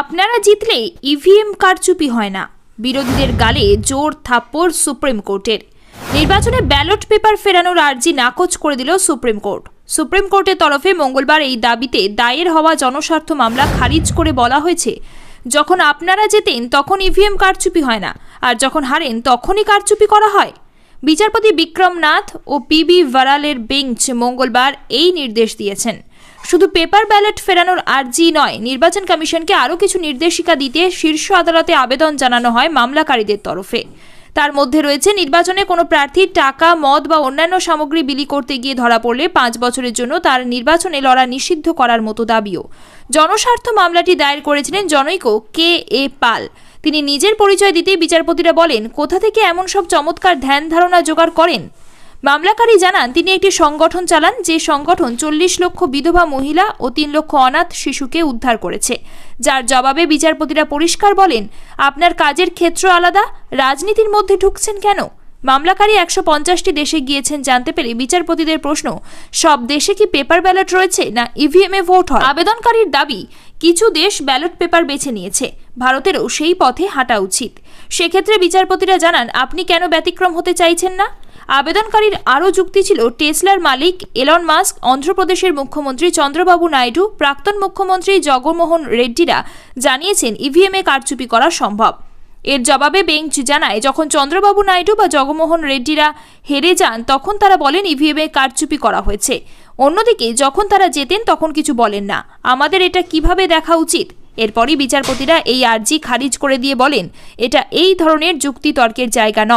আপনারা জিতলে ইভিএম কারচুপি হয় না। বিরোধীদের গালে জোর থাপ্পড় সুপ্রিম কোর্টের। নির্বাচনে ব্যালট পেপার ফেরানোর আর্জি নাকচ করে দিল সুপ্রিম কোর্ট। সুপ্রিম কোর্টের তরফে মঙ্গলবার এই দাবিতে দায়ের হওয়া জনস্বার্থ মামলা খারিজ করে বলা হয়েছে, যখন আপনারা জেতেন তখন ইভিএম কারচুপি হয় না, আর যখন হারেন তখনই কারচুপি করা হয়। বিচারপতি বিক্রম নাথ ও পিবি ভারালের বেঞ্চ মঙ্গলবার এই নির্দেশ দিয়েছেন। শুধু পেপার ব্যালট ফেরানোর আর্জি নয়, নির্বাচন কমিশনকে আরও কিছু নির্দেশিকা দিতে শীর্ষ আদালতে আবেদন জানানো হয় মামলাকারীদের তরফে। তার মধ্যে রয়েছে, নির্বাচনে কোনো প্রার্থীর টাকা, মদ বা অন্যান্য সামগ্রী বিলি করতে গিয়ে ধরা পড়লে পাঁচ বছরের জন্য তার নির্বাচনে লড়া নিষিদ্ধ করার মতো দাবিও। জনস্বার্থ মামলাটি দায়ের করেছিলেন জনৈক কে এ পাল। তিনি নিজের পরিচয় দিতেই বিচারপতিরা বলেন, কোথা থেকে এমন সব চমৎকার ধ্যান ধারণা জোগাড় করেন? মামলাকারী জানান, তিনি একটি সংগঠন চালান যে সংগঠন চল্লিশ লক্ষ বিধবা মহিলা ও তিন লক্ষ অনাথ শিশুকে উদ্ধার করেছে। যার জবাবে বিচারপতিরা পরিষ্কার বলেন, আপনার কাজের ক্ষেত্র আলাদা, রাজনীতির মধ্যে ঢুকছেন কেন? মামলাকারী একশো পঞ্চাশটি দেশে গিয়েছেন জানতে পেরে বিচারপতিদের প্রশ্ন, সব দেশে কি পেপার ব্যালট রয়েছে না ইভিএম এ ভোট হয়? আবেদনকারীর দাবি, কিছু দেশ ব্যালট পেপার বেছে নিয়েছে, ভারতেরও সেই পথে হাঁটা উচিত। সেক্ষেত্রে বিচারপতিরা জানান, আপনি কেন ব্যতিক্রম হতে চাইছেন না? আবেদনকারীর আরও যুক্তি ছিল, টেসলার মালিক এলন মাস্ক, অন্ধ্রপ্রদেশের মুখ্যমন্ত্রী চন্দ্রবাবু নাইডু, প্রাক্তন মুখ্যমন্ত্রী জগনমোহন রেড্ডিরা জানিয়েছেন, ইভিএমে কারচুপি করা সম্ভব। এর জবাবে বেঞ্চ জানায়, যখন চন্দ্রবাবু নাইডু বা জগমোহন রেড্ডিরা হেরে যান, তখন তারা বলেন, ইভিএমে কারচুপি করা হয়েছে। অন্যদিকে, যখন তারা জেতেন, তখন কিছু বলেন না। আমাদের এটা কীভাবে দেখা উচিত? এরপরই বিচারপতিরা এই আর্জি খারিজ করে দিয়ে বলেন, এটা এই ধরনের যুক্তিতর্কের জায়গা নয়।